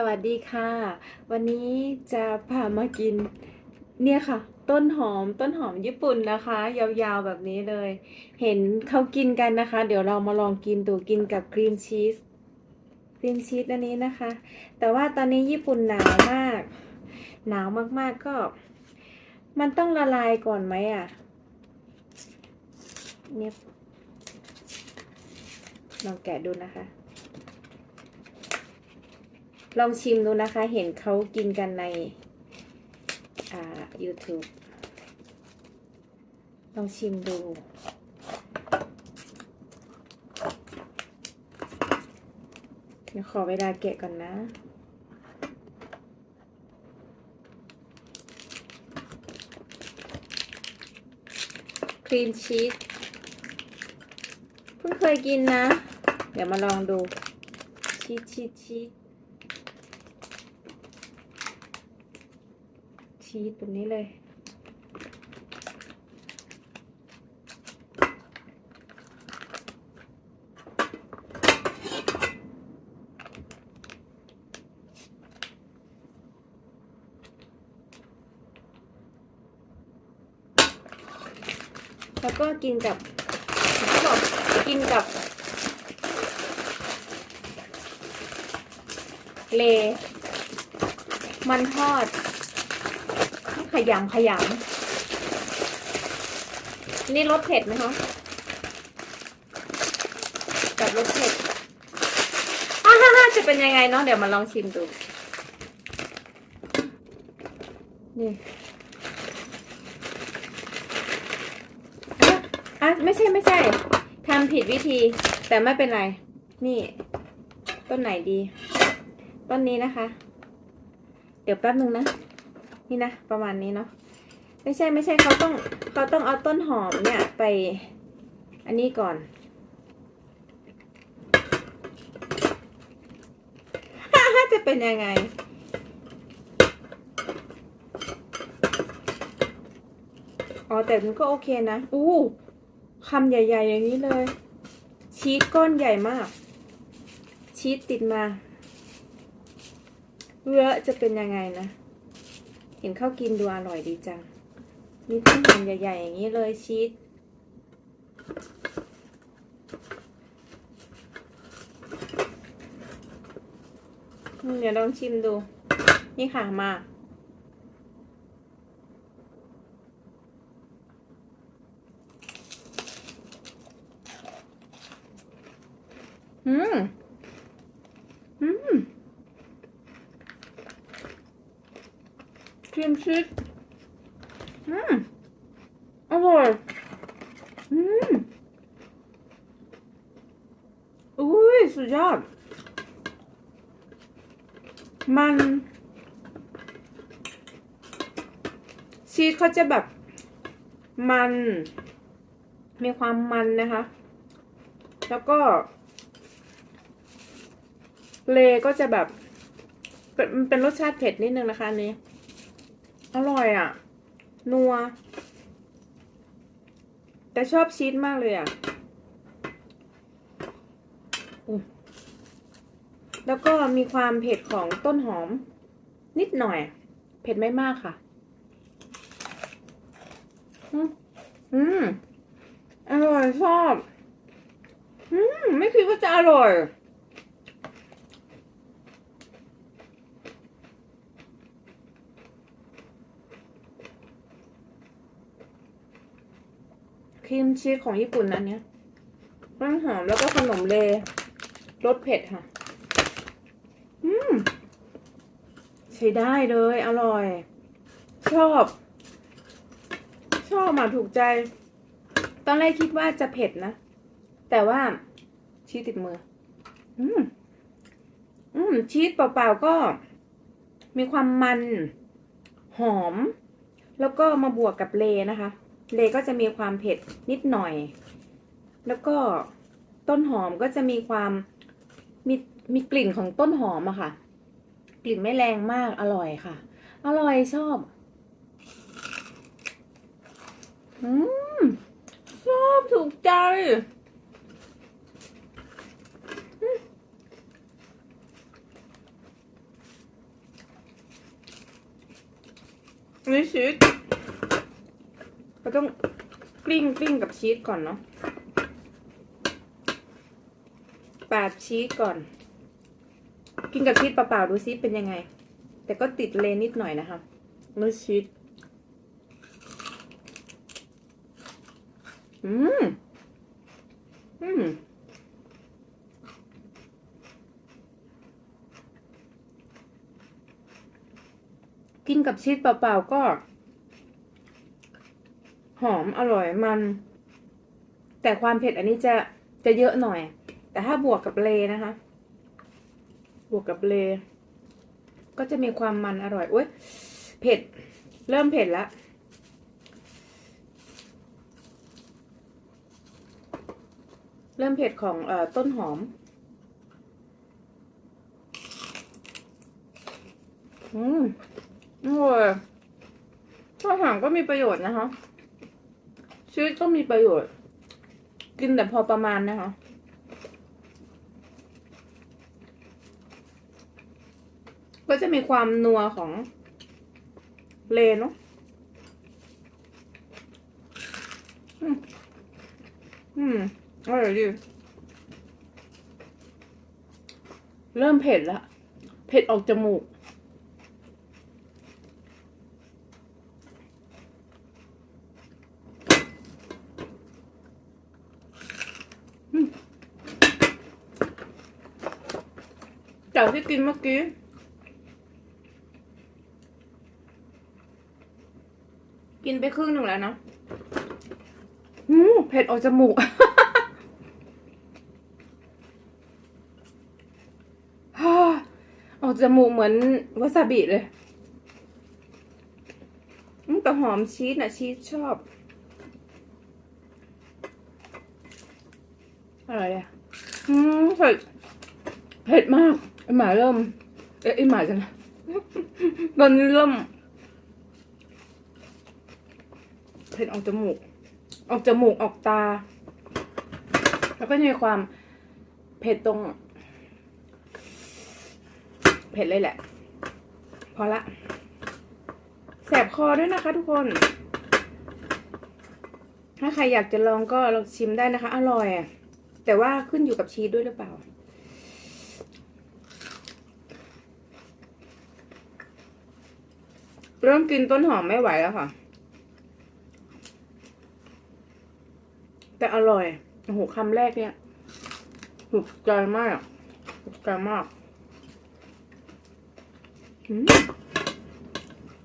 สวัสดีค่ะ วันนี้จะพามากิน เนี่ยค่ะ ต้นหอมต้นหอมญี่ปุ่นนะคะ ยาวๆแบบนี้เลย เห็นเขากินกันนะคะ เดี๋ยวเรามาลองกินดูกินกับครีมชีสครีมชีสอันนี้นะคะ แต่ว่าตอนนี้ญี่ปุ่นหนาวมาก หนาวมากๆก็ มันต้องละลายก่อนไหมอะเนี่ยลองแกะดูนะคะ ลองชิมดูนะคะ เห็นเขากินกันในอ่า YouTube ลองชิมดู เดี๋ยวขอเวลาแกะก่อนนะครีมชีสเพิ่งเคยกินนะ เดี๋ยวมาลองดูชีสชีสชีส ชีสแบบนี้เลย แล้วก็กินกับกกินกับเล มันทอด ขยำขยำนี่รสเผ็ดไหมคะกับรสเผ็ดอ่าฮ่าฮ่าจะเป็นยังไงเนาะเดี๋ยวมาลองชิมดู นี่อะอะไม่ใช่ไม่ใช่ทำผิดวิธี แต่ไม่เป็นไร นี่ ต้นไหนดี ต้นนี้นะคะ เดี๋ยวแป๊บนึงนะ นี่นะประมาณนี้เนาะไม่ใช่ไม่ใช่เขาต้องเขาต้องเอาต้นหอมเนี่ยไป อันนี้ก่อน จะเป็นยังไงอ๋อแต่มันก็โอเคนะ อู้คำใหญ่ ๆ อย่างนี้เลย ชีสก้อนใหญ่มาก ชีสติดมาเยอะจะเป็นยังไงนะ เห็นเขาวกินดูอร่อยดีจัง มีต้นหอมใหญ่ ๆ อย่างนี้เลยชีสเดี๋ยวลองชิมดู นี่ค่ะมา อืม อืม รีมชีสอืมอร่อยอืมอุ้ยสุดยอด มัน ชีสเขาจะแบบ มัน มีความมันนะคะ แล้วก็ เลก็จะแบบ เป็นมันเป็นรสชาติเผ็ดนิดนึงนะคะอันนี้ อร่อยอะ นัว แต่ชอบชีสมากเลยอะแล้วก็มีความเผ็ดของต้นหอม นิดหน่อย เผ็ดไม่มากค่ะ อืมอร่อยชอบ อืม ไม่คิดว่าจะอร่อย ครีมชีสของญี่ปุ่นอันเนี้ยมันหอมแล้วก็ขนมเลรสเผ็ดค่ะ อืม ใช้ได้เลย อร่อย ชอบ ชอบมาถูกใจ ตอนแรกคิดว่าจะเผ็ดนะ แต่ว่าชีสติดมือ อืม อืม ชีสเปล่าๆก็มีความมัน หอม แล้วก็มาบวกกับเลนะคะ เลก็จะมีความเผ็ดนิดหน่อย แล้วก็ต้นหอมก็จะมีความมีมีกลิ่นของต้นหอมอะค่ะ กลิ่นไม่แรงมากอร่อยค่ะ อร่อยชอบ อืมชอบถูกใจนี่ชิด เราต้องกลิ้งกลิ้งกับชีสก่อนเนาะปาดชีสก่อน กินกับชีสเปล่าๆดูซิเป็นยังไง แต่ก็ติดเลนนิดหน่อยนะคะเนื้อชีสอืม อืมกินกับชีสเปล่าๆก็ หอมอร่อยมัน แต่ความเผ็ดอันนี้จะจะเยอะหน่อย แต่ถ้าบวกกับเลนะคะ บวกกับเล ก็จะมีความมันอร่อยโอ้ยเผ็ด เริ่มเผ็ดแล้วเริ่มเผ็ดของอต้นหอมอืมอร่อยอาหารก็มีประโยชน์นะคะ ชีวิตก็มีประโยชน์ กินแต่พอประมาณนะคะ ก็จะมีความนัวของเลเนาะอืม อืมอร่อยดีเริ่มเผ็ดละ เผ็ดออกจมูก จากที่กินเมื่อกี้ กินไปครึ่งหนึ่งแล้วเนาะอืมเผ็ดออกจมูกฮ่าออกจมูกเหมือนวาซาบิเลยแต่หอมชีสนะชีสชอบอะไรอะอืมเผ็ดเผ็ดมาก ไอหมาเริ่ม เอ๊ะไอหมาจะนะตอนนี้เริ่มเผ็ดออกจมูก ออกจมูกออกตา แล้วก็มีความเผ็ดตรง เผ็ดเลยแหละ พอละแสบคอด้วยนะคะทุกคน ถ้าใครอยากจะลองก็ลองชิมได้นะคะ อร่อย แต่ว่าขึ้นอยู่กับชีสด้วยหรือเปล่า เริ่มกินต้นหอมไม่ไหวแล้วค่ะ แต่อร่อยโอ้โหคำแรกเนี่ยถูกใจมากถูกใจมาก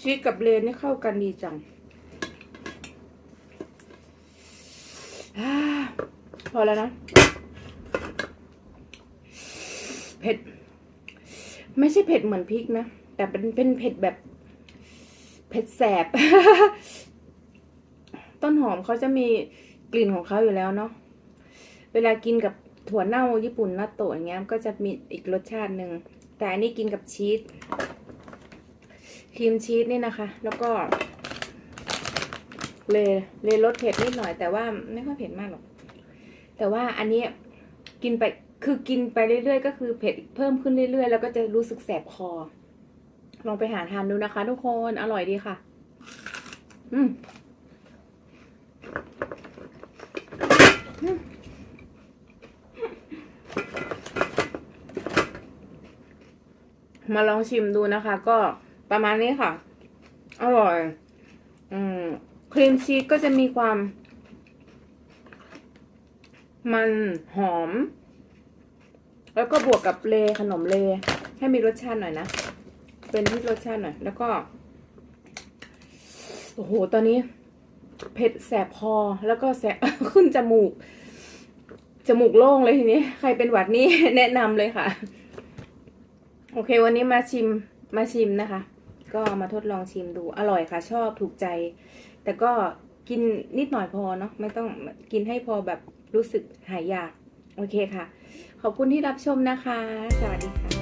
ชีสกับเลนนี่เข้ากันดีจังอพอแล้วนะ เผ็ด ไม่ใช่เผ็ดเหมือนพริกนะ แต่เป็นเป็นเผ็ดแบบ ผ็ดแสบ ต้นหอมเขาจะมีกลิ่นของเขาอยู่แล้วเนาะ เวลากินกับถั่วเน่าญี่ปุ่นนัตโตะอย่างเงี้ยก็จะมีอีกรสชาติหนึ่ง แต่อันนี้กินกับชีส ครีมชีสนี่นะคะ แล้วก็เลเลรสเผ็ดนิดหน่อย แต่ว่าไม่ค่อยเผ็ดมากหรอก แต่ว่าอันนี้กินไป คือกินไปเรื่อยๆ ก็คือเผ็ดเพิ่มขึ้นเรื่อยๆ แล้วก็จะรู้สึกแสบคอ ลองไปหาทานดูนะคะ ทุกคนอร่อยดีค่ะ อืมมาลองชิมดูนะคะ ก็ประมาณนี้ค่ะ อร่อย อืมครีมชีสก็จะมีความ มันหอม แล้วก็บวกกับเลขนมเล ให้มีรสชาติหน่อยนะ เป็นที่รสชาติหน่อย แล้วก็ โอ้โห ตอนนี้ เผ็ดแสบคอ แล้วก็แสบขึ้นจมูก จมูกโล่งเลยทีนี้ ใครเป็นหวัดนี่แนะนำเลยค่ะ โอเค วันนี้มาชิม มาชิมนะคะ ก็มาทดลองชิมดู อร่อยค่ะ ชอบ ถูกใจ แต่ก็กินนิดหน่อยพอเนาะ ไม่ต้องกินให้พอแบบรู้สึกหายอยาก โอเคค่ะ ขอบคุณที่รับชมนะคะ สวัสดีค่ะ